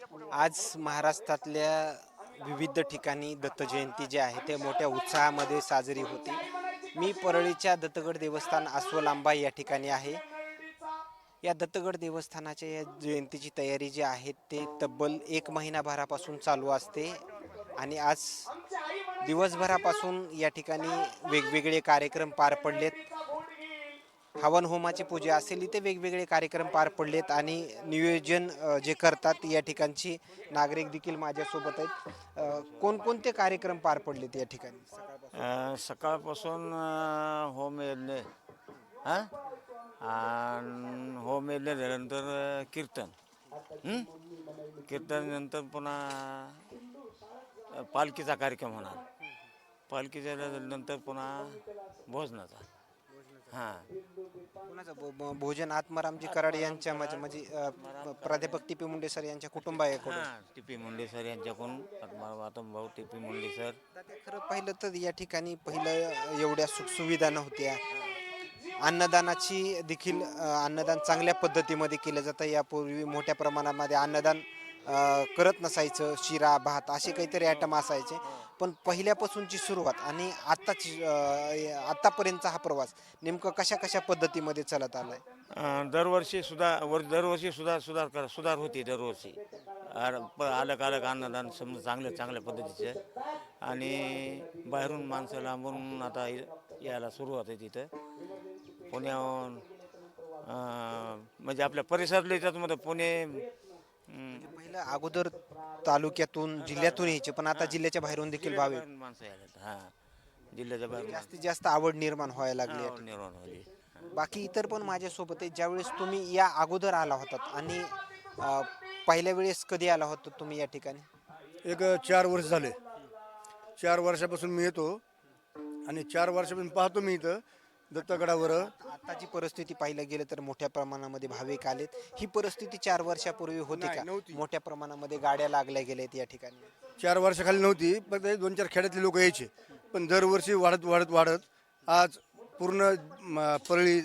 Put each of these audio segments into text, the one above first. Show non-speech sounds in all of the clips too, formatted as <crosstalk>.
आज महाराष्ट्रातल्या विविध ठिकाणी दत्तजयंती जी आहे ते मोठ्या उत्साहामध्ये साजरी होती. मी परळीच्या दत्तगड देवस्थान अस्वलांबा या ठिकाणी आहे. या दत्तगड देवस्थानाच्या या जयंतीची तयारी जी आहे ते तब्बल एक महिनाभरापासून चालू असते. आणि आज दिवसभरापासून या ठिकाणी वेगवेगळे कार्यक्रम पार पडलेत. हवन होमाची पूजा असेल इथे वेगवेगळे कार्यक्रम पार पडलेत आणि नियोजन जे करतात या ठिकाणची नागरिक देखील माझ्यासोबत आहेत. कोणकोणते कार्यक्रम पार पडलेत या ठिकाणी? सकाळपासून होम यज्ञ हां? आणि होम यज्ञ झाल्यानंतर कीर्तन. कीर्तननंतर पुन्हा पालखीचा कार्यक्रम होणार. पालखी झाल्यानंतर पुन्हा भोजनाचा. हां. कोणाचं भो- भो- भोजन आत्मारामजी कराड यांच्या म्हणजे म्हणजे अ, प्राध्यापक टी पी मुंडे सर यांच्या कुटुंबाकडून हां टी पी मुंडे सर यांच्याकडून आत्माराम भाऊ टी पी मुंडे सर. खरं पाहिलं तर या ठिकाणी पहिलं एवढ्या सुखसुविधा नव्हत्या अन्नदानाची देखील अ, अन्नदान चांगल्या पद्धतीमध्ये केलं जातं. यापूर्वी मोठ्या प्रमाणामध्ये अन्नदान करत नसायचं शिरा भात असे काहीतरी आयटम असायचे. पण पहिल्यापासूनची सुरुवात आणि आत्ताची आत्तापर्यंतचा हा प्रवास नेमकं कशा कशा पद्धतीमध्ये चालत आलाय? आहे दरवर्षी सुद्धा वर दरवर्षी सुद्धा सुधार कर सुधार होती दरवर्षी. प- अलग अलग अन्नदान समजा चांगल्या चांगल्या पद्धतीचं. आणि बाहेरून माणसं लांबून आता यायला सुरुवात आहे तिथं. पुण्याहून म्हणजे आपल्या परिसरातल्या याच्यामध्ये पुणे अं, पहिलं अगोदर तालुक्यातून जिल्ह्यातून यायचे पण आता जिल्ह्याच्या बाहेरून देखील भावे बाहेरून माणसं यायला हां. जिल्ह्याच्या बाहेरून जास्तीत जास्त आवड निर्माण व्हायला लागली आवड निर्माण झाली. बाकी इतर पण माझ्यासोबत आहे ज्यावेळेस तुम्ही या अगोदर आला होतात आणि अ, पहिल्या वेळेस कधी आला होता तुम्ही या ठिकाणी? एक चार वर्ष झाले. चार वर्षापासून मी येतो आणि चार वर्षापासून पाहतो मी इथं. दत्तगडावर. आताची परिस्थिती पाहिलं गेलं तर मोठ्या प्रमाणामध्ये भाविक आलेत. ही परिस्थिती चार वर्षापूर्वी होती नाही, का? नव्हती. मोठ्या प्रमाणामध्ये गाड्या लागल्या गेल्यात या ठिकाणी. चार वर्षाखाली नव्हती फक्त हे दोन चार खेड्यातले लोक यायचे. पण दरवर्षी वाढत वाढत वाढत आज पूर्ण म, परळी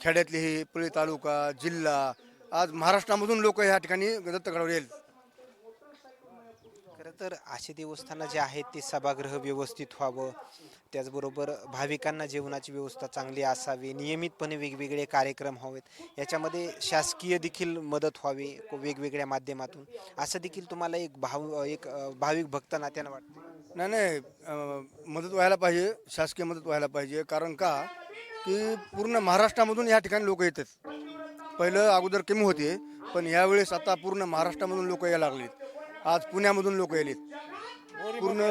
खेड्यातले हे परळी तालुका जिल्हा आज महाराष्ट्रामधून लोक ह्या ठिकाणी दत्तगडावर येईल. तर असे देवस्थानं जे आहेत ते सभागृह व्यवस्थित व्हावं. त्याचबरोबर भाविकांना जेवणाची व्यवस्था चांगली असावी. नियमितपणे वेगवेगळे कार्यक्रम व्हावेत याच्यामध्ये शासकीय देखील मदत व्हावी वेगवेगळ्या माध्यमातून. असं देखील तुम्हाला एक भाव एक भाविक भक्त नात्यानं वाटतं नाही नाही मदत व्हायला पाहिजे शासकीय मदत व्हायला पाहिजे. कारण का? की पूर्ण महाराष्ट्रामधून या ठिकाणी लोक येतात. पहिलं अगोदर कमी होते पण यावेळेस आता पूर्ण महाराष्ट्रामधून लोक यायला लागलेत. आज पुण्यामधून लोक यायलेत. पूर्ण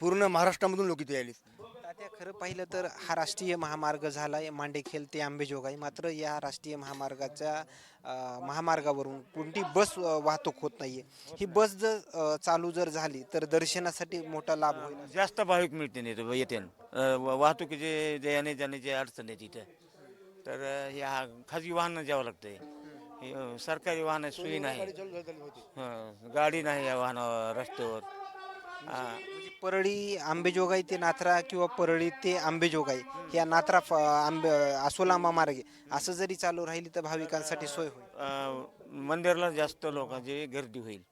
पूर्ण महाराष्ट्रामधून लोक इथे यायलेत. तात्या खरं पाहिलं तर हा राष्ट्रीय महामार्ग झाला आहे मांडेखेल ते आंबेजोगाई. मात्र या राष्ट्रीय महामार्गाच्या अ, महामार्गावरून कोणती बस अ, वाहतूक होत नाहीये. ही बस जर अ, चालू जर झाली तर दर्शनासाठी मोठा लाभ होईल. जास्त भाविक मिळते नाही येते वाहतुकीचे जे येणे जाण्याची अडचण आहे तिथं तर अ, ह्या खाजगी वाहनं जावं लागतंय. सरकारी वाहन सोयी नाही. हं, गाडी नाही या वाहनावर रस्त्यावर. हा. म्हणजे परळी आंबेजोगाई ते नाथरा किंवा परळी ते आंबेजोगाई या नाथरा फ- आंबे आसोलांबा मार्गे असं जरी चालू राहिली तर भाविकांसाठी सोय होईल. अ, मंदिराला जास्त लोकांची गर्दी होईल.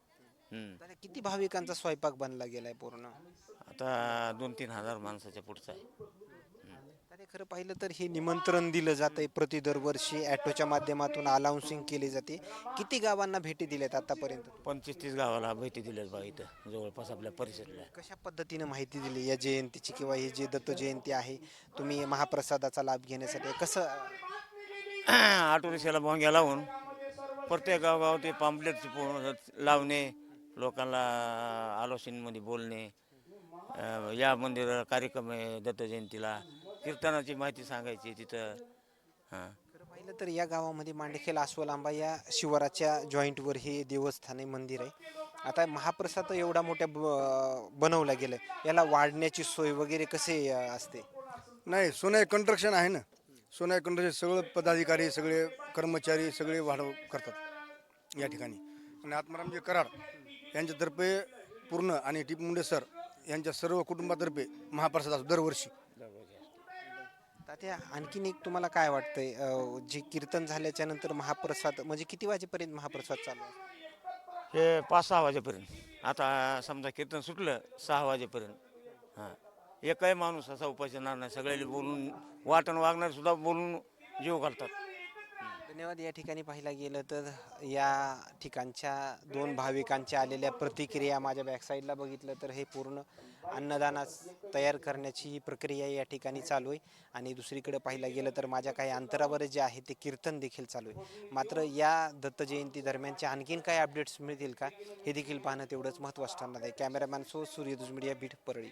हं. किती भाविकांचा स्वयंपाक बनला गेलाय पूर्ण? आता दोन तीन हजार माणसाच्या पुढचा आहे. आणि खरं पाहिलं तर हे निमंत्रण दिलं जातंय प्रति दरवर्षी ॲटोच्या माध्यमातून अनाऊन्सिंग केली जाते. किती गावांना भेटी दिल्यात आतापर्यंत? पंचवीस तीस गावाला भेटी दिल्यात बा इथं जवळपास आपल्या परिसराला कशा पद्धतीनं माहिती दिली? या जयंतीची किंवा ही जी दत्त जयंती आहे तुम्ही महाप्रसादाचा लाभ घेण्यासाठी कसं <clears throat> ऑटो रिक्षाला भोंग्या लावून प्रत्येक गावगाव ते पाम्पलेट लावणे लोकांना आलोचनेमध्ये बोलणे अं, या मंदिराला कार्यक्रम आहे दत्त जयंतीला. कीर्तनाची माहिती सांगायची तिथं. हां. खरं पाहिलं तर या गावामध्ये मांडेखेल आसवलांबा या शिवाराच्या जॉईंटवर हे देवस्थान आहे मंदिर आहे. आता महाप्रसाद एवढा मोठ्या ब- बनवला गेलाय. याला वाढण्याची सोय वगैरे कसे अं, असते? नाही सोनाई कंस्ट्रक्शन आहे ना. सोनाई कंस्ट्रक्शन सगळं पदाधिकारी सगळे कर्मचारी सगळे वाढव करतात या ठिकाणी. आणि आत्मारामजी कराड यांच्यातर्फे पूर्ण आणि टिप मुंडे सर यांच्या सर्व कुटुंबातर्फे महाप्रसाद असतो दरवर्षी. तात्या आणखीन एक तुम्हाला काय वाटतंय? अं, जे कीर्तन झाल्याच्यानंतर महाप्रसाद म्हणजे किती वाजेपर्यंत महाप्रसाद चालू असतो? हे पाच सहा वाजेपर्यंत. आता समजा कीर्तन सुटलं सहा वाजेपर्यंत. हां. एकही माणूस असा उपास येणार नाही. सगळ्याला बोलून वाटण वागणार सुद्धा बोलून जीव घालतात. धन्यवाद. या ठिकाणी पाहायला गेलं तर या ठिकाणच्या दोन भाविकांच्या आलेल्या प्रतिक्रिया माझ्या बॅकसाईडला बघितलं तर हे पूर्ण अन्नदानास तयार करण्याची ही प्रक्रिया या ठिकाणी चालू आहे. आणि दुसरीकडे पाहायला गेलं तर माझ्या काही अंतरावर जे आहे ते कीर्तन देखील चालू आहे. मात्र या दत्त जयंती दरम्यानच्या आणखीन काही अपडेट्स मिळतील का हे देखील पाहणं तेवढंच महत्त्वाचं ठरणार आहे. कॅमेरामॅन सो सूर्यदुज मीडिया बीट परळी.